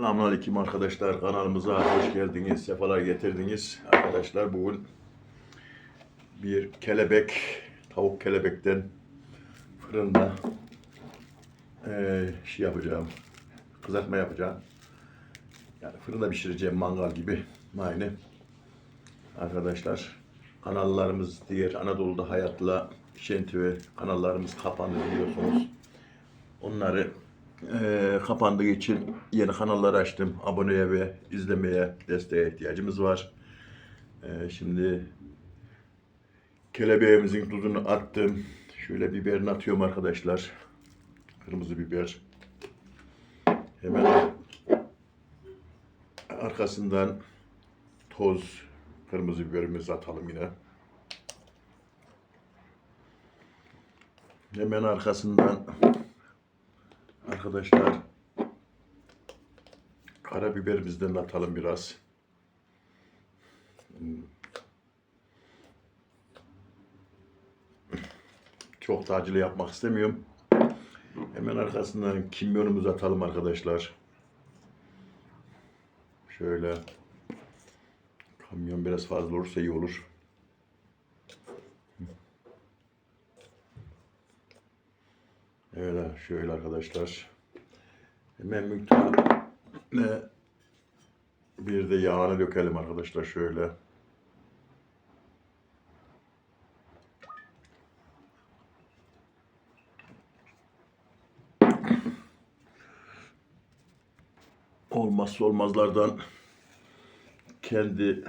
Selamünaleyküm arkadaşlar. Kanalımıza hoş geldiniz. Sefalar getirdiniz. Arkadaşlar bugün bir kelebek, tavuk kelebekten fırında eee, şey yapacağım. Kızartma yapacağım. Yani fırında pişireceğim mangal gibi. Aynı. Arkadaşlar kanallarımız diğer Anadolu'da Hayat'la Şenti ve kanallarımız kapandı biliyorsunuz. Onları eee, kapandığı için yeni kanallar açtım. Aboneye ve izlemeye, desteğe ihtiyacımız var. Eee, şimdi kelebeğimizin tuzunu attım. Şöyle biberini atıyorum arkadaşlar. Kırmızı biber. Hemen arkasından toz kırmızı biberimizi atalım yine. Hemen arkasından arkadaşlar karabiberimizden de atalım biraz. Hmm. Çok da acılı yapmak istemiyorum. Hemen arkasından kimyonumuzu atalım arkadaşlar. Şöyle kamyon biraz fazla olursa iyi olur. Evet şöyle arkadaşlar. Hemen miktarına bir de yağını dökelim arkadaşlar şöyle. Olmazsa olmazlardan kendi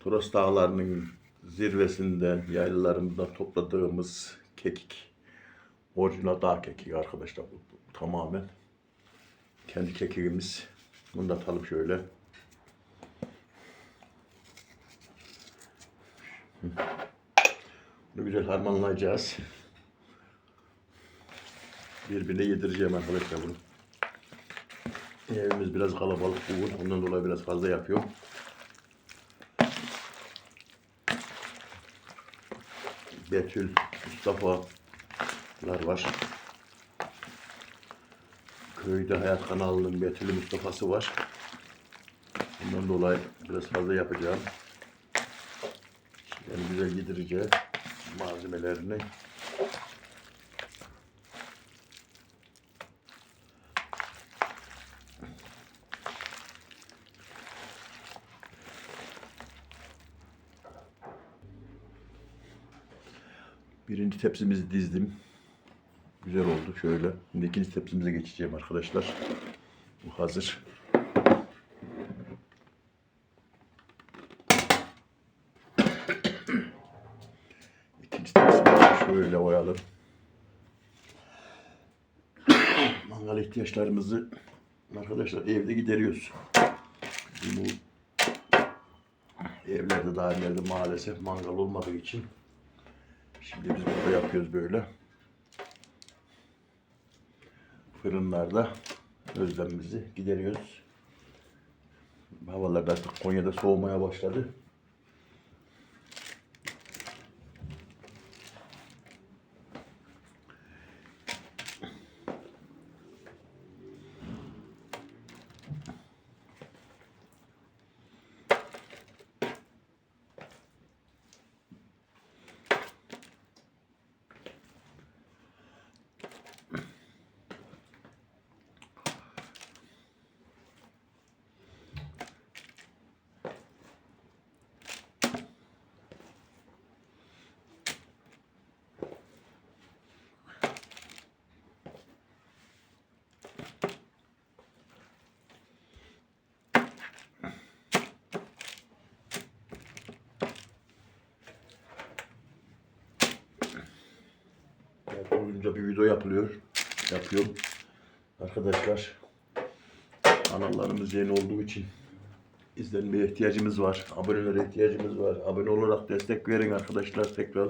Toros Dağları'nın zirvesinden, yaylalarından topladığımız kekik. Orijinal dağ kekiği arkadaşlar bu, bu tamamen. Kendi kekiğimiz. Bunu da atalım şöyle. Bunu güzel harmanlayacağız. Birbirine yedireceğim arkadaşlar bunu. Evimiz biraz kalabalık bugün. Ondan dolayı biraz fazla yapıyorum. Betül, Mustafa'lar var. Köyde Hayat kanalının Betül Mustafa'sı var. Ondan dolayı biraz fazla yapacağım. Yani güzel yedireceğim malzemelerini. Birinci tepsimizi dizdim. Güzel oldu şöyle. Şimdi ikinci tepsimize geçeceğim arkadaşlar. Bu hazır. İkinci tepsimizi şöyle koyalım. Mangal ihtiyaçlarımızı arkadaşlar evde gideriyoruz. Bu evlerde, dairelerde maalesef mangal olmadığı için Şimdi biz burada yapıyoruz böyle. Fırınlarda özlemimizi gideriyoruz. Havalar da artık Konya'da soğumaya başladı. Oyunca bir video yapılıyor. Yapıyorum. Arkadaşlar kanallarımız yeni olduğu için izlenmeye ihtiyacımız var. Abonelere ihtiyacımız var. Abone olarak destek verin arkadaşlar tekrar.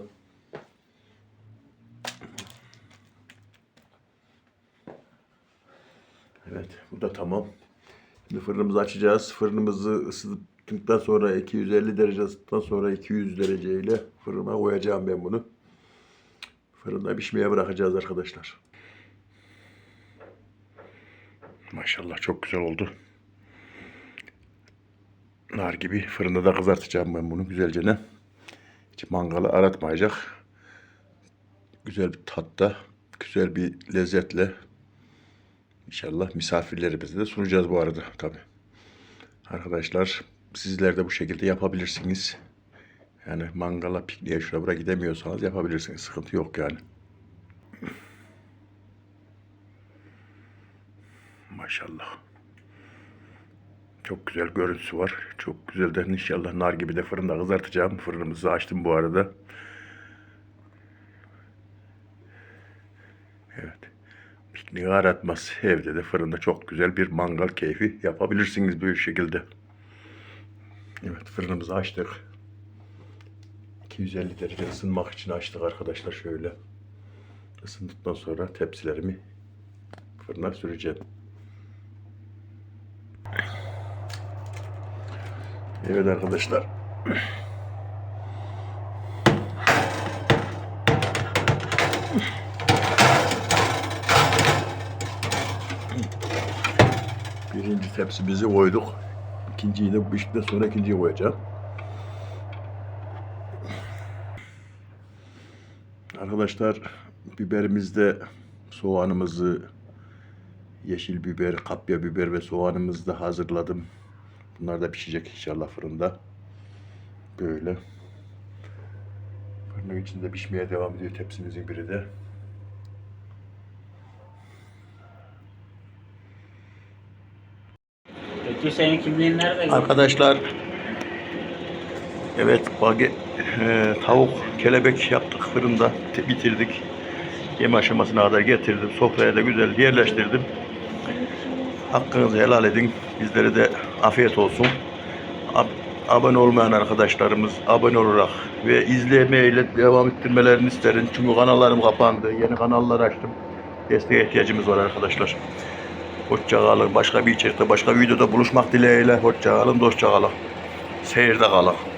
Evet bu da tamam. Şimdi fırınımızı açacağız. Fırınımızı ısıttıktan sonra 250 derece ısıttıktan sonra 200 dereceyle fırına koyacağım ben bunu. Fırında pişmeye bırakacağız arkadaşlar. Maşallah çok güzel oldu. Nar gibi fırında da kızartacağım ben bunu güzelce ne. Hiç mangalı aratmayacak. Güzel bir tatta, güzel bir lezzetle İnşallah misafirlerimize de sunacağız bu arada tabi. Arkadaşlar sizler de bu şekilde yapabilirsiniz. Yani mangala, pikniğe, şuraya buraya gidemiyorsanız yapabilirsiniz. Sıkıntı yok yani. Maşallah. Çok güzel görüntüsü var. Çok güzel de inşallah nar gibi de fırında kızartacağım. Fırınımızı açtım bu arada. Evet. Pikniği aratmaz. Evde de fırında çok güzel bir mangal keyfi yapabilirsiniz bu şekilde. Evet fırınımızı açtık. 250 derece ısınmak için açtık arkadaşlar şöyle. Isındıktan sonra tepsilerimi fırına süreceğim. Evet arkadaşlar. Birinci tepsimizi koyduk. İkinciyi de bu piştikten sonra ikinciyi koyacağım. Arkadaşlar biberimizde soğanımızı, yeşil biber, kapya biber ve soğanımızı da hazırladım. Bunlar da pişecek inşallah fırında. Böyle. Fırının içinde pişmeye devam ediyor tepsimizin biri de. Peki senin kimliğin nerede? Arkadaşlar evet bage, e, tavuk kelebek yaptık fırında bitirdik. Yeme aşamasına kadar getirdim. Sofraya da güzel yerleştirdim. Hakkınızı helal edin. Bizlere de afiyet olsun. Ab- abone olmayan arkadaşlarımız abone olarak ve izlemeyle devam ettirmelerini isterim. Çünkü kanallarım kapandı. Yeni kanallar açtım. Desteğe ihtiyacımız var arkadaşlar. Hoşça kalın. Başka bir içerikte, başka bir videoda buluşmak dileğiyle. Hoşça kalın, dostça kalın. Seyirde kalın.